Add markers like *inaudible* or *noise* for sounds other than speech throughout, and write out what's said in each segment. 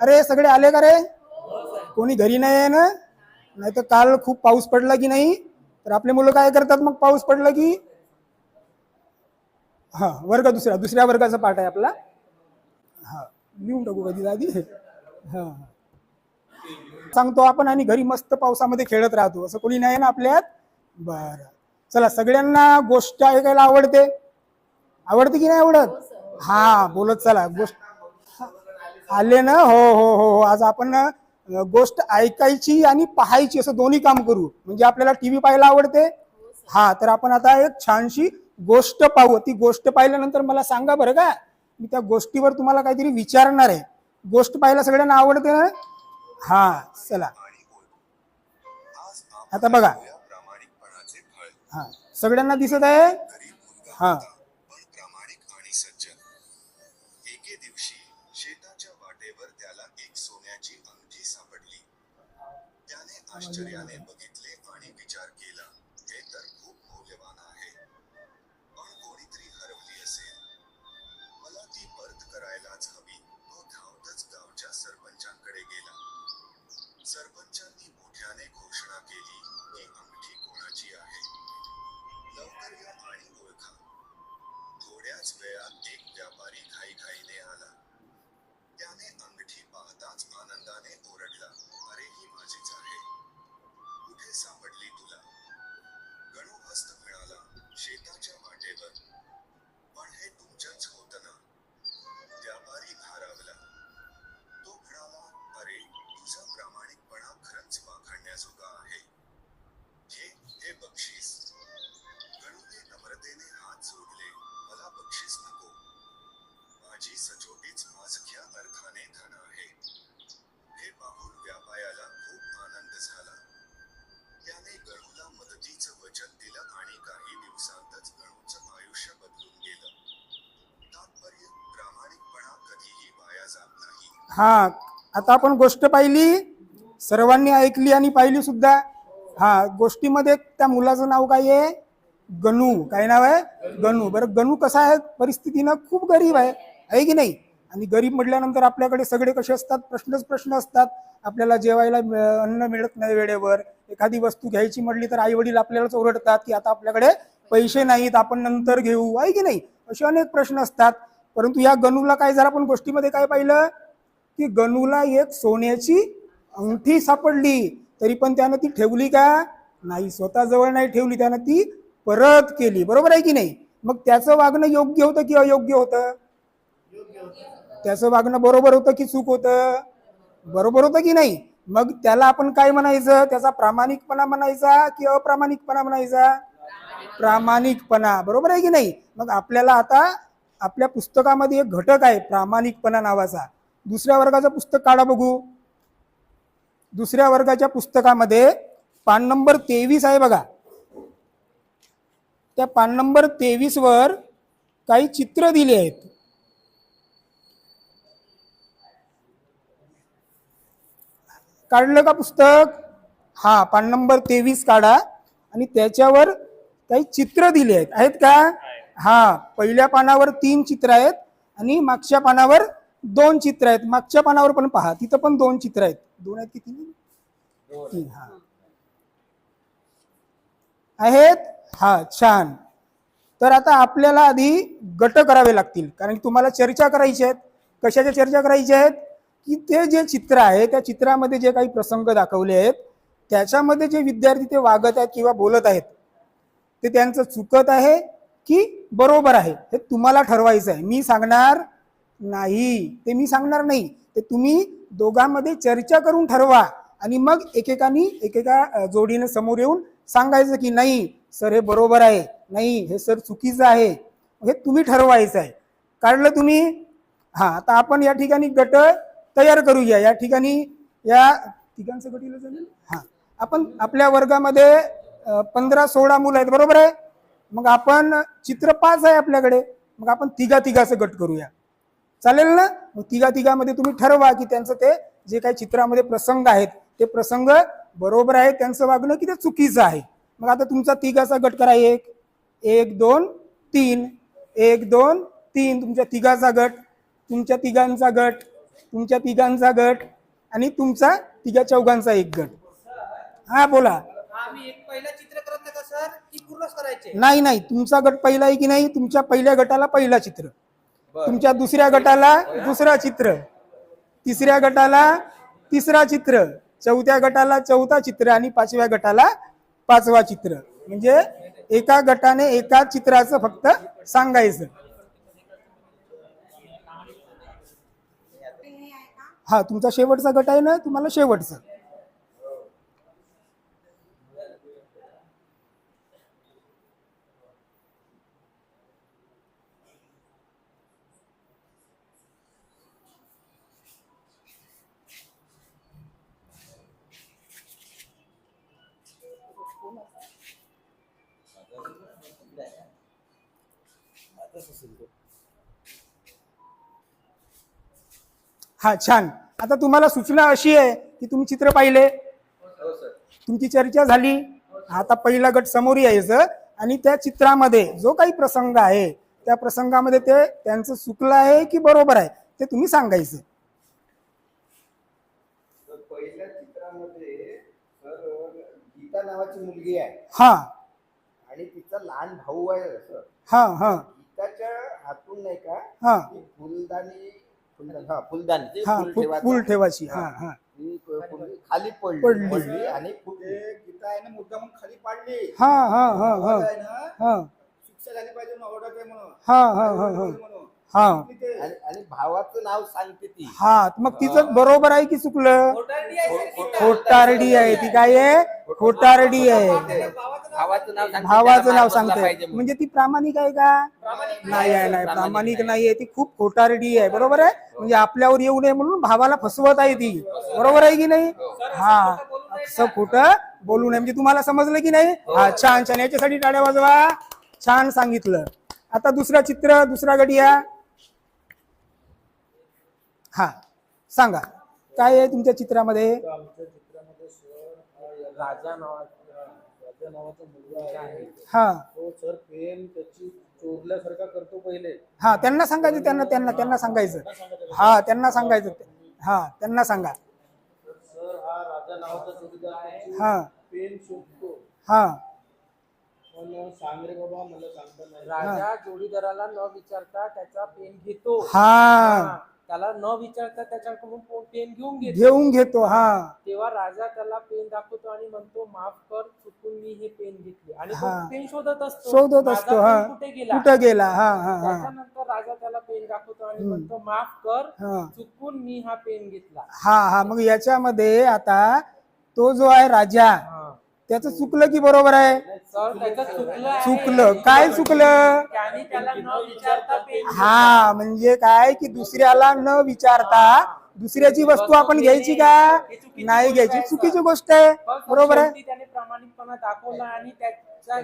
अरे सगळे आले का रे? कोणी घरी नाही आहे ना? नाही तर काल खूप पाऊस पडला की नाही? तर आपले मुलं काय करतात मग? पाऊस पडला की? हा वर्ग दुसरा दुसऱ्या वर्गाचा पाठ आहे आपला. हा लिहून टाकू कधी आधी? हा. सांगतो आपण आणि घरी मस्त पावसामध्ये खेळत राहतो. असं कोणी नाही ना आपल्यात? बरं. चला सगळ्यांना गोष्ट ऐकायला आवडते. आवडते की नाही आवडत? हा बोलत चला. गोष्ट आले ना? हो हो हो हो. आज आपण गोष्ट ऐकायची आणि पाहायची असं दोन्ही काम करू. म्हणजे आपल्याला टीव्ही पाहायला आवडते? हा तर आपण आता एक छानशी गोष्ट पाहू. ती गोष्ट पाहिल्यानंतर मला सांगा बरं का? मी त्या गोष्टीवर तुम्हाला काहीतरी विचारणार आहे. गोष्ट पाहायला सगळ्यांना आवडते ना? हा चला. आता बघा. हा सगळ्यांना दिसत आहे? हा. त्याने आश्चर्याने सचोटीच माझ्या अर्थाने धन आहे हे पाहून व्यापायाला खूप आनंद झाला त्याने गणूला मदतीचं वचन दिलं आणि काही दिवसांतच गणूचं आयुष्य बदलून गेलं तात्पर्य प्रामाणिकपणा कधीही वाया जात नाही हा आता आपण गोष्ट पाहिली सर्वांनी ऐकली आणि पाहिली सुद्धा. हा गोष्टीमध्ये त्या मुलाचं नाव काय आहे? गणू. काय नाव आहे? गणू. बरं गणू कसा आहे? परिस्थितीनं खूप गरीब आहे. आहे की नाही? आणि गरीब म्हटल्यानंतर आपल्याकडे सगळे कसे असतात? प्रश्नच प्रश्न असतात. आपल्याला जेवायला अन्न मिळत नाही वेळेवर. एखादी वस्तू घ्यायची म्हटली तर आई वडील आपल्यालाच ओरडतात की आता आपल्याकडे पैसे नाहीत आपण नंतर घेऊ. आहे की नाही? असे अनेक प्रश्न असतात. परंतु या गणूला काय जर आपण गोष्टीमध्ये काय पाहिलं? की गणूला एक सोन्याची अंगठी सापडली. तरी पण त्यानं ती ठेवली का? नाही. स्वतःजवळ नाही ठेवली. त्यानं ती परत केली. बरोबर आहे की नाही? मग त्याचं वागणं योग्य होतं की अयोग्य होतं? त्याचं वागणं बरोबर होतं की चूक होतं? बरोबर होतं की नाही? मग त्याला आपण काय म्हणायचं? त्याचा प्रामाणिकपणा म्हणायचा की अप्रामाणिकपणा म्हणायचा? प्रामाणिकपणा. बरोबर आहे की नाही? मग आपल्याला आता आपल्या पुस्तकामध्ये एक घटक आहे प्रामाणिकपणा नावाचा. दुसऱ्या वर्गाचं पुस्तक काढा बघू. दुसऱ्या वर्गाच्या पुस्तकामध्ये पान नंबर तेवीस आहे बघा. त्या पान नंबर तेवीस वर काही चित्र दिली आहेत. काढलं का पुस्तक? हा पान नंबर तेवीस काढा. आणि त्याच्यावर काही चित्र दिले आहेत. आहेत का? हा पहिल्या पानावर तीन चित्र आहेत आणि मागच्या पानावर दोन चित्र आहेत. मागच्या पानावर पण पहा. तिथं पण दोन चित्र आहेत. दोन आहेत किती तीन? तीन हा. आहेत? हा छान. तर आता आपल्याला आधी गट करावे लागतील. कारण की तुम्हाला चर्चा करायची आहेत. कशाच्या चर्चा करायच्या आहेत? की ते जे चित्र आहे त्या चित्रामध्ये जे काही प्रसंग दाखवले आहेत त्याच्यामध्ये जे विद्यार्थी ते वागत आहेत किंवा बोलत आहेत ते त्यांचं चुकत आहे की बरोबर आहे? हे तुम्हाला ठरवायचं आहे. मी सांगणार नाही. ते मी सांगणार नाही. ते तुम्ही दोघांमध्ये चर्चा करून ठरवा आणि मग एकेकानी एकेका जोडीनं जोडीने समोर येऊन सांगायचं की नाही सर हे बरोबर आहे. नाही हे सर चुकीचं आहे. हे तुम्ही ठरवायचं आहे. काढलं तुम्ही? हां आता आपण या ठिकाणी गट तयार करूया. या ठिकाणी या तिघांचं गटीला जमेल? हां. आपण आपल्या वर्गामध्ये पंधरा सोळा मुलं आहेत. बरोबर आहे? मग आपण चित्र पाच आहे आपल्याकडे. मग आपण तिघा तिघाचं गट करूया. चालेल ना? मग तिघा तिघामध्ये तुम्ही ठरवा की त्यांचं ते जे काही चित्रामध्ये प्रसंग आहेत ते प्रसंग बरोबर आहे त्यांचं वागणं की ते चुकीचं आहे. मग आता तुमचा तिघाचा गट करा एक. एक दोन तीन. एक दोन तीन. तुमच्या तिघाचा गट तुमच्या तिघांचा गट. तुमच्या तिघांचा गट आणि तुमचा तिघा चौघांचा एक गट. हा बोला. आम्ही एक पहिलं चित्र करत नाही का सर? की पूर्णच करायचे? नाही नाही. तुमचा गट पहिला आहे की नाही? तुमच्या पहिल्या गटाला पहिला चित्र. तुमच्या दुसऱ्या गटाला दुसरा चित्र. तिसऱ्या गटाला तिसरा चित्र. चौथ्या गटाला चौथा चित्र आणि पाचव्या गटाला पाचवा चित्र. म्हणजे एका गटाने एका चित्राचं फक्त सांगायचं. हा तुमचा शेवटचा गट आहे ना तुम्हाला शेवटचा. हा छान. आता तुम्हाला सूचना अशी आहे की तुम्ही चित्र पाहिले. तुमची चर्चा झाली. आता पहिला गट समोर यायचं आणि त्या चित्रामध्ये जो काही प्रसंग आहे त्या प्रसंगामध्ये ते त्यांचं चुकलं आहे की बरोबर आहे ते तुम्ही सांगायचं. गीता नावाची मुलगी आहे. हा. आणि तिचा लहान भाऊ आहे हा हा. गीताच्या हातून नाही का हा. फुलदाणी हा फुलदाणी. हा फुल फु- ठेवायचं. फूल ठेवायची. हा. हा खाली पडली. पडली. पडली आणि फुटली. गीता आहे ना मुद्दाम खाली पाडली. हा हा हा हा. आवाज आहे ना हा. शिक्षा झाली पाहिजे म्हणून आहे म्हणून. हा हा हा हा. म्हणून. हा. आणि आणि भावाचं नाव सांगते ती. हा मग तिचं बरोबर आहे की चुकलं? खोटारडी आहे ती काय आहे? खोटारडी आहे. भावाचं नाव सांगते, भावाचं त्याला नाव मार बसला सांगते पाहिजे म्हणून. म्हणजे ती प्रामाणिक आहे का? नाही आहे नाही. प्रामाणिक नाही. आहे. ती खूप खोटारडी आहे. बरोबर आहे? म्हणजे आपल्यावर येऊ नये म्हणून भावाला फसवत आहे ती. बरोबर आहे की नाही? हा. असं खोटं बोलू नये म्हणजे तुम्हाला समजलं की नाही? हा. छान छान. याच्यासाठी टाळ्या वाजवा. छान सांगितलं. आता दुसरं चित्र दुसरा गडिया हा सांगा. काय आहे तुमच्या चित्रामध्ये? आमच्या चित्रामध्ये सर राजा नावाचा राजा नावाचा मुलगा आहे. हा. तो सर पेन त्याची चोरल्यासारखा करतो पहिले. हा त्यांना सांगायचं त्यांना त्यांना त्यांना सांगायचं. हा त्यांना सांगायचं. हा त्यांना सांगा. तर सर हा राजा नावाचा जोडीदार त्याची हा. पेन शोधतो हा. पण सांग रे बाबा मला सांगता नाही. राजा जोडीदाराला न विचारता त्याचा पेन घेतो. हा. त्याला न विचारता त्याच्याकडून पेन घेऊन घेतो. घेऊन घेतो हा. तेव्हा राजा त्याला पेन दाखवतो आणि म्हणतो माफ कर चुकून मी हे पेन घेतले. आणि तो हा. पेन शोधत असतो. शोधत असतो पेन हा. कुठे गेला? कुठं गेला? हा हा हा. त्याच्यानंतर राजा त्याला पेन दाखवतो आणि म्हणतो माफ कर हा. चुकून मी हा पेन घेतला. हा हा. मग याच्यामध्ये आता तो जो आहे राजा हा. त्याचं चुकलं की बरोबर आहे? चुकलं. काय चुकलं? हा म्हणजे काय की दुसऱ्याला न विचारता दुसऱ्याची वस्तू आपण घ्यायची का? नाही घ्यायची. चुकीची गोष्ट आहे. बरोबर आहे? त्याने प्रामाणिकपणा दाखवला आणि त्याचा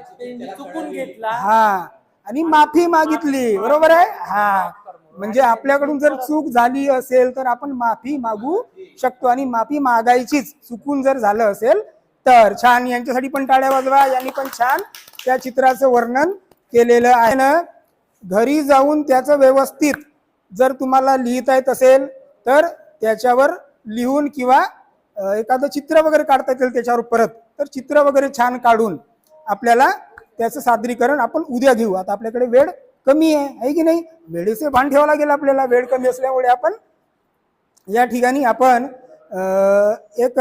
चुकून घेतला हा. आणि माफी मागितली. बरोबर आहे? हा. म्हणजे आपल्याकडून जर चूक झाली असेल तर आपण माफी मागू शकतो. आणि माफी मागायचीच. चुकून जर झालं असेल तर छान यांच्यासाठी पण टाळ्या वाजवा यांनी पण छान त्या चित्राचं वर्णन केलेलं आहे. ना घरी जाऊन त्याचं व्यवस्थित जर तुम्हाला लिहिता येत असेल तर त्याच्यावर लिहून किंवा एखादं चित्र वगैरे काढता येईल त्याच्यावर परत तर चित्र वगैरे छान काढून आपल्याला त्याचं सादरीकरण आपण उद्या घेऊ. आता आपल्याकडे वेळ कमी आहे आहे की नाही? वेळेचे भान ठेवावं लागेल आपल्याला. वेळ कमी असल्यामुळे आपण या ठिकाणी आपण एक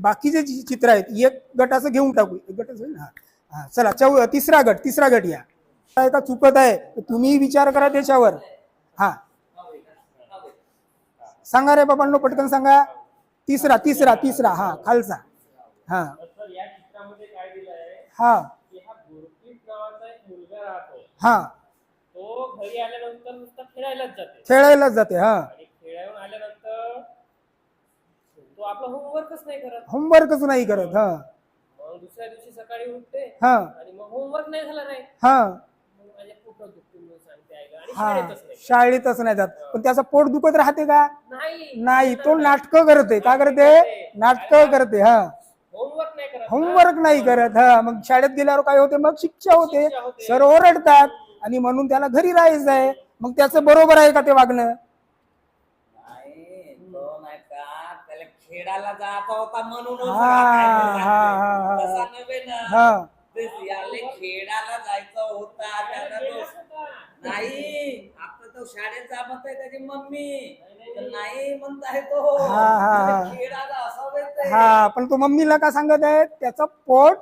बाकीचे जी चित्र आहेत एक गटाचं घेऊन टाकू. एक गटाचं होईल? हा. हा चला चौ तिसरा गट तिसरा गट या. का चुकत आहे तुम्ही विचार करा त्याच्यावर. हा. सांगा रे बाबांनो पटकन सांगा. तिसरा तिसरा तिसरा. हा खालचा. हा. हा. हा. गुरप्रीत नावाचा एक मुलगा राहतो हा तो घरी आल्यानंतर नुसतं खेळायलाच जाते खेळायलाच जाते हा आणि खेळायला आल्यानंतर तो आपला होमवर्कच नाही करत. होमवर्कच नाही करत हा. मग दुसऱ्या दिवशी सकाळी उठते हा. आणि मग होमवर्क नाही झाला नाही. हा. मग माझ्या पोटात दुखते म्हणून सांगते आईला आणि हा. शाळेतच नाही शाळेतच नाही जात. पण त्याचं पोट दुखत राहते का? नाही. नाही तो नाटक करते. का करते? नाटक करते हा. होमवर्क नाही करत. होमवर्क नाही करत हा. मग शाळेत गेल्यावर काय होते? मग शिक्षा होते. सर ओरडतात आणि म्हणून त्याला घरी राहायचं आहे. मग त्याचं बरोबर आहे का ते वागणं? खेळायला जायचा होता म्हणून. तसा नव्हे ना. हा. ते याले खेळायला जायचं होता त्याला तो नाही आता तो शाळेत जात आहे त्याची मम्मी. तर नाही म्हणताय तो. हा, हा, हा. खेळायला असावे ते. हा पण तो मम्मीला का सांगत आहे? त्याचं पोट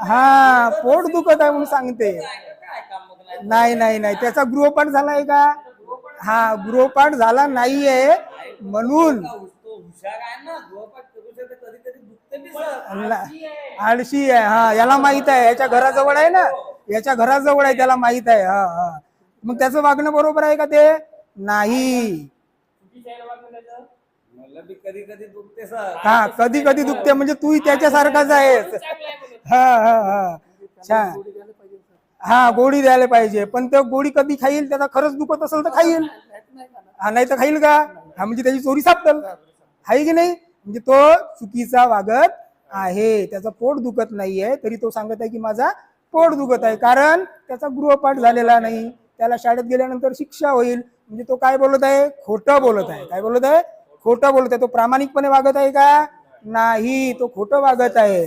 हा पोट दुखत आहे म्हणून सांगते. काय काम मग नाही? नाही नाही नाही. त्याचा गृहपाठ झालाय का? हा गृहपाठ झाला नाहीये. म्हणून हुशार आहे ना गृहपाठ करू शकते कधी कधी दुखते बी सर ला- आळशी आहे. हा याला माहीत आहे याच्या घराजवळ आहे ना याच्या घराजवळ आहे त्याला माहीत आहे हा हा. मग त्याचं वागणं बरोबर आहे का ते? नाही. मला बी कधी कधी दुखते सर. हा कधी कधी दुखते म्हणजे तूही त्याच्यासारखाच आहेस. हा हा हा. छान. हा गोळी द्यायला पाहिजे पण तो गोळी कधी खाईल त्याचा खरंच दुखत असेल तर खाईल. हा नाही तर खाईल का? हा म्हणजे त्याची चोरी सापडल. आहे की नाही? म्हणजे तो चुकीचा वागत आहे. त्याचं पोट दुखत नाहीये. तरी तो सांगत आहे की माझा पोट दुखत आहे. कारण त्याचा गृहपाठ झालेला नाही. त्याला शाळेत गेल्यानंतर शिक्षा होईल. म्हणजे तो काय बोलत आहे? खोटं बोलत आहे. काय बोलत आहे? खोटं बोलत आहे. तो प्रामाणिकपणे वागत आहे का? नाही. तो खोटं वागत आहे.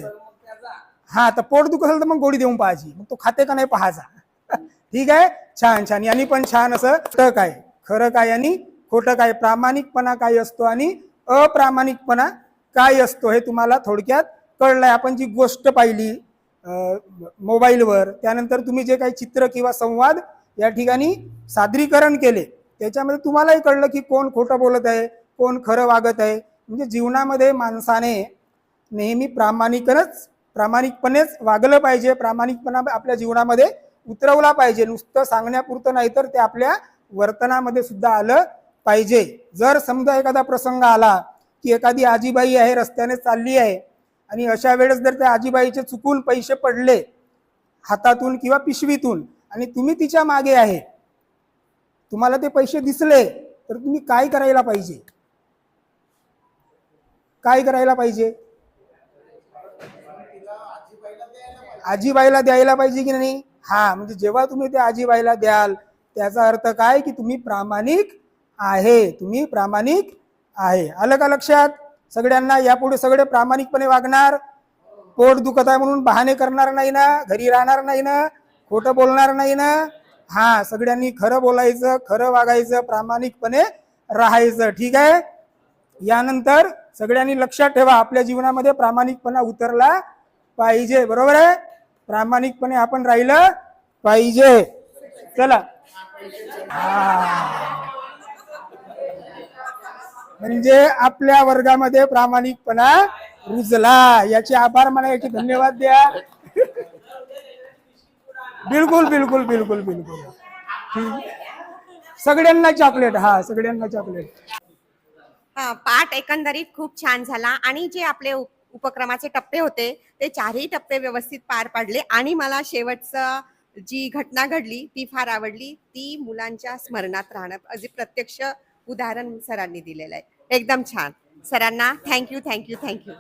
हा तर पोट दुखत असेल तर मग गोळी देऊन पाहायची. मग तो खाते का नाही पाहायचा. *laughs* ठीक आहे? छान छान. यांनी पण छान असं काय खरं काय आणि खोटं काय? प्रामाणिकपणा काय असतो आणि अप्रामाणिकपणा काय असतो हे तुम्हाला थोडक्यात कळलंय. आपण जी गोष्ट पाहिली मोबाईलवर त्यानंतर तुम्ही जे काही चित्र किंवा संवाद या ठिकाणी सादरीकरण केले त्याच्यामध्ये तुम्हालाही कळलं की कोण खोटं बोलत आहे कोण खरं वागत आहे. म्हणजे जीवनामध्ये माणसाने नेहमी प्रामाणिकच प्रामाणिकपणेच वागलं पाहिजे. प्रामाणिकपणा आपल्या जीवनामध्ये उतरवला पाहिजे. नुसतं सांगण्यापुरतं नाही तर ते आपल्या वर्तनामध्ये सुद्धा आलं पाहिजे. जर समजा एखादा प्रसंग आला की एखादी आजीबाई आहे रस्त्याने चालली आहे आणि अशा वेळेस जर त्या आजीबाईचे चुकून पैसे पडले हातातून किंवा पिशवीतून आणि तुम्ही तिच्यामागे आहे तुम्हाला ते पैसे दिसले तर तुम्ही काय करायला पाहिजे? काय करायला पाहिजे? आजीबाईला द्यायला पाहिजे की नाही? हा म्हणजे जेव्हा तुम्ही ते आजीबाईला द्याल त्याचा अर्थ काय? की तुम्ही प्रामाणिक आहे. तुम्ही प्रामाणिक आहे. आलं का लक्षात? सगळ्यांना यापुढे सगळे प्रामाणिकपणे वागणार. पोट दुखत आहे म्हणून बहाणे करणार नाही ना? घरी राहणार नाही ना? खोटं बोलणार नाही ना? हा सगळ्यांनी खरं बोलायचं खरं वागायचं प्रामाणिकपणे राहायचं. ठीक आहे? यानंतर सगळ्यांनी लक्षात ठेवा आपल्या जीवनामध्ये प्रामाणिकपणा उतरला पाहिजे. बरोबर आहे? प्रामाणिकपणे आपण राहिलं पाहिजे. चला. हा. म्हणजे आपल्या वर्गामध्ये प्रामाणिकपणा रुजला. याचे आभार मला याचे धन्यवाद द्या. बिलकुल बिलकुल बिलकुल बिलकुल. सगळ्यांना चॉकलेट हा सगळ्यांना चॉकलेट हा पाठ एकंदरीत खूप छान झाला. आणि जे आपले उपक्रमाचे टप्पे होते ते चारही टप्पे व्यवस्थित पार पाडले. आणि मला शेवटचं जी घटना घडली ती फार आवडली. ती मुलांच्या स्मरणात राहणं. अगदी प्रत्यक्ष उदाहरण सरांनी दिलेलं आहे. एकदम छान. सरांना थँक्यू थँक्यू थँक्यू